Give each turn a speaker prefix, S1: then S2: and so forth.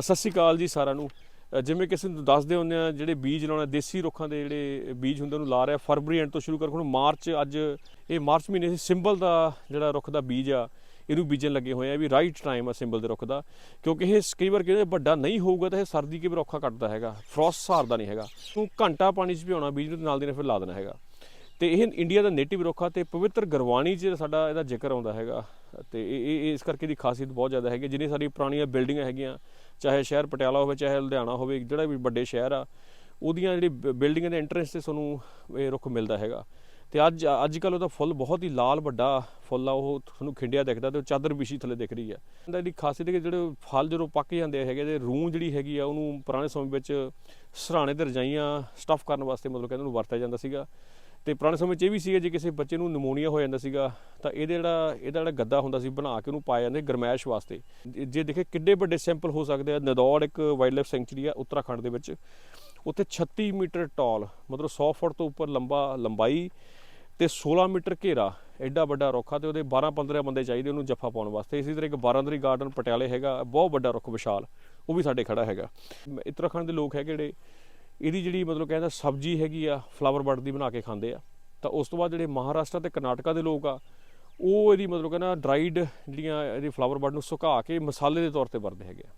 S1: ਸਤਿ ਸ਼੍ਰੀ ਅਕਾਲ ਜੀ ਸਾਰਿਆਂ ਨੂੰ। ਜਿਵੇਂ ਕਿਸੇ ਨੂੰ ਦੱਸਦੇ ਹੁੰਦੇ ਆ ਜਿਹੜੇ ਬੀਜ ਲਾਉਣਾ, ਦੇਸੀ ਰੁੱਖਾਂ ਦੇ ਜਿਹੜੇ ਬੀਜ ਹੁੰਦੇ ਉਹਨੂੰ ਲਾ ਰਿਹਾ ਫਰਵਰੀ ਐਂਡ ਤੋਂ ਸ਼ੁਰੂ ਕਰਕੇ ਹੁਣ ਮਾਰਚ, ਅੱਜ ਇਹ ਮਾਰਚ ਮਹੀਨੇ ਸੀ ਸਿੰਬਲ ਦਾ ਜਿਹੜਾ ਰੁੱਖ ਦਾ ਬੀਜ ਆ, ਇਹਨੂੰ ਬੀਜਣ ਲੱਗੇ ਹੋਏ ਆ ਵੀ ਰਾਈਟ ਟਾਈਮ ਆ ਸਿੰਬਲ ਦੇ ਰੁੱਖ ਦਾ। ਕਿਉਂਕਿ ਇਹ ਕਈ ਵਾਰ ਕਿਹੜੇ ਵੱਡਾ ਨਹੀਂ ਹੋਊਗਾ ਤਾਂ ਇਹ ਸਰਦੀ ਕੇ ਵੀ ਔਖਾ ਕੱਟਦਾ ਹੈਗਾ ਫਰੋਸਟ ਸਹਾਰਦਾ ਨਹੀਂ ਹੈਗਾ। ਤੂੰ ਘੰਟਾ ਪਾਣੀ 'ਚ ਭਿਉਣਾ ਬੀਜ ਨੂੰ, ਨਾਲ ਦੀ ਨਾਲ ਫਿਰ ਲਾ ਦੇਣਾ ਹੈਗਾ। ਤੇ ਇਹ ਇੰਡੀਆ ਦਾ ਨੇਟਿਵ ਰੁੱਖ ਆ ਤੇ ਪਵਿੱਤਰ ਗਰਵਾਣੀ 'ਚ ਸਾਡਾ ਇਹਦਾ ਜ਼ਿਕਰ ਆਉਂਦਾ ਹੈਗਾ। ਤੇ ਇਹ ਇਸ ਕਰਕੇ ਦੀ ਖਾਸੀਅਤ ਬਹੁਤ ਜ਼ਿਆਦਾ ਹੈਗੀ ਜਿੰਨੀ ਸਾਰੀ ਪੁਰਾਣੀਆਂ ਬਿਲਡਿੰਗਾਂ ਹੈਗੀਆਂ ਚਾਹੇ ਸ਼ਹਿਰ ਪਟਿਆਲਾ ਹੋਵੇ, ਚਾਹੇ ਲੁਧਿਆਣਾ ਹੋਵੇ, ਜਿਹੜਾ ਵੀ ਵੱਡੇ ਸ਼ਹਿਰ ਆ, ਉਹਦੀਆਂ ਜਿਹੜੀ ਬਿਲਡਿੰਗਾਂ ਦੇ ਐਂਟਰੈਂਸ ਤੇ ਤੁਹਾਨੂੰ ਇਹ ਰੁੱਖ ਮਿਲਦਾ ਹੈਗਾ। ਤੇ ਅੱਜ ਅੱਜ ਕੱਲ ਉਹਦਾ ਫੁੱਲ ਬਹੁਤ ਹੀ ਲਾਲ ਵੱਡਾ ਫੁੱਲ ਆ, ਉਹ ਤੁਹਾਨੂੰ ਖਿੰਡਿਆ ਦਿਖਦਾ ਤੇ ਉਹ ਚਾਦਰ ਵਿਛੀ ਥੱਲੇ ਦਿਖ ਰਹੀ ਆ। ਇਹਦਾ ਜਿਹੜੀ ਖਾਸੀਅਤ ਹੈ ਕਿ ਜਿਹੜੇ ਫਲ ਜਦੋਂ ਪੱਕ ਜਾਂਦੇ ਹੈਗੇ ਤੇ ਰੂਹ ਜਿਹੜੀ ਹੈਗੀ ਆ, ਉਹਨੂੰ ਪੁਰਾਣੇ ਸਮੇਂ ਵਿੱਚ ਸਰਾਣੇ ਤੇ ਰਜਾਈਆਂ ਸਟਫ ਕਰਨ ਵਾਸਤੇ ਮਤਲਬ ਕਹਿੰਦੇ ਉਹਨੂੰ ਵਰਤਿਆ ਜਾਂਦਾ ਸੀਗਾ। ਤੇ ਪੁਰਾਣੇ ਸਮੇਂ 'ਚ ਇਹ ਵੀ ਸੀਗਾ ਜੇ ਕਿਸੇ ਬੱਚੇ ਨੂੰ ਨਮੋਨੀਆ ਹੋ ਜਾਂਦਾ ਸੀਗਾ, ਤਾਂ ਇਹਦੇ ਜਿਹੜਾ, ਇਹਦਾ ਜਿਹੜਾ ਗੱਦਾ ਹੁੰਦਾ ਸੀ ਬਣਾ ਕੇ ਉਹਨੂੰ ਪਾਇਆ ਜਾਂਦੇ ਗਰਮੈਸ਼ ਵਾਸਤੇ। ਜੇ- ਦੇਖੇ ਕਿੱਡੇ ਵੱਡੇ ਸੈਂਪਲ ਹੋ ਸਕਦੇ ਆ, ਨਦੌੜ ਇੱਕ ਵਾਈਲਡ ਲਾਈਫ ਸੈਂਚੁਰੀ ਆ ਉੱਤਰਾਖੰਡ ਦੇ ਵਿੱਚ। ਉੱਥੇ 36 ਮੀਟਰ ਟਾਲ, ਮਤਲਬ 100 ਫੁੱਟ ਤੋਂ ਉੱਪਰ ਲੰਬਾ, ਲੰਬਾਈ ਤੇ 16 ਮੀਟਰ ਘੇਰਾ, ਐਡਾ ਵੱਡਾ ਰੁੱਖ ਆ ਤੇ ਉਹਦੇ 12 15 ਬੰਦੇ ਚਾਹੀਦੇ ਉਹਨੂੰ ਜੱਫਾ ਪਾਉਣ ਵਾਸਤੇ। ਇਸੇ ਤਰ੍ਹਾਂ ਇੱਕ ਬਾਰਾਂਦਰੀ ਗਾਰਡਨ ਪਟਿਆਲੇ ਹੈਗਾ, ਬਹੁਤ ਵੱਡਾ ਰੁੱਖ ਵਿਸ਼ਾਲ, ਉਹ ਵੀ ਸਾਡੇ ਖੜਾ ਹੈਗਾ। ਉੱਤਰਾਖੰਡ ਦੇ ਲੋਕ ਹੈਗੇ ਜਿਹੜੇ ਇਹਦੀ ਜਿਹੜੀ ਮਤਲਬ ਕਹਿੰਦਾ ਸਬਜ਼ੀ ਹੈਗੀ ਆ ਫਲਾਵਰ ਬਡ ਦੀ ਬਣਾ ਕੇ ਖਾਂਦੇ ਆ। ਤਾਂ ਉਸ ਤੋਂ ਬਾਅਦ ਜਿਹੜੇ ਮਹਾਰਾਸ਼ਟਰ ਤੇ ਕਰਨਾਟਕਾ ਦੇ ਲੋਕ ਆ, ਉਹ ਇਹਦੀ ਮਤਲਬ ਕਹਿੰਦਾ ਡਰਾਈਡ ਜਿਹੜੀਆਂ ਇਹਦੀ ਫਲਾਵਰ ਬਡ ਨੂੰ ਸੁਕਾ ਕੇ ਮਸਾਲੇ ਦੇ ਤੌਰ ਤੇ ਵਰਤਦੇ ਹੈਗੇ ਆ।